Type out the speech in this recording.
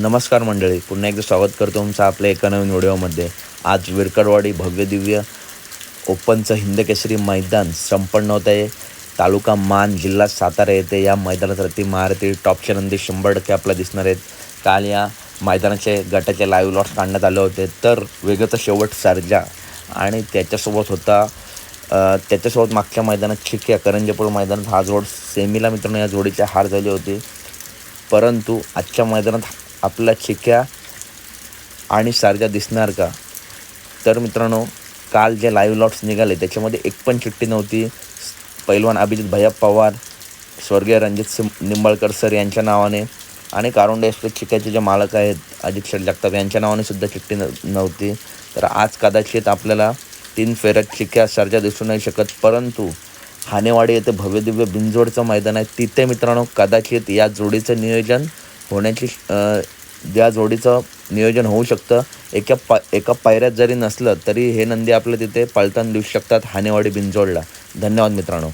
नमस्कार मंडळी पुन्हा एकदा स्वागत करतो तुमचं आपल्या एका नवीन व्हिडिओमध्ये. आज विरकडवाडी भव्यदिव्य ओपनचं हिंदकेसरी मैदान संपन्न होत आहे. तालुका मान जिल्हा सातारा येथे या मैदानावरती महारती टॉपचे नंदी शंभर टक्के आपल्याला दिसणार आहेत. काल या मैदानाचे गटाचे लाईव्ह लॉट्स काढण्यात आले होते. तर वेगळाचा शेवट सर्जा आणि त्याच्यासोबत होता त्याच्यासोबत मागच्या मैदानात चिक्या करंजेपूर मैदानात हा जोड सेमीला मित्रांनो या जोडीची हार झाली होती. परंतु आजच्या मैदानात आपला चिक्या आणि सारख्या दिसणार का? तर मित्रांनो काल जे लाईव्ह लॉट्स निघाले त्याच्यामध्ये एक पण चिठ्ठी नव्हती. पैलवान अभिजित भैया पवार स्वर्गीय रणजित सिं निंबाळकर सर यांच्या नावाने आणि कारोंडे एक्सप्रेस चिक्याचे जे मालक आहेत अजित शेठ जगताप यांच्या नावाने सुद्धा चिठ्ठी न नव्हती. तर आज कदाचित आपल्याला तीन फेऱ्यात चिक्या सर्जा दिसू नाही शकत परंतु हानेवाडी येथे भव्यदिव्य बिंजोडचं मैदान आहे. तिथे मित्रांनो कदाचित या जोडीचं नियोजन होण्याची अ, जोडीचं नियोजन होऊ शकतं एका पा एका पायऱ्यात जरी नसलं तरी हे नंदी आपलं तिथे पळताना दिसू शकतात हानेवाडी बिंजोडला धन्यवाद मित्रांनो.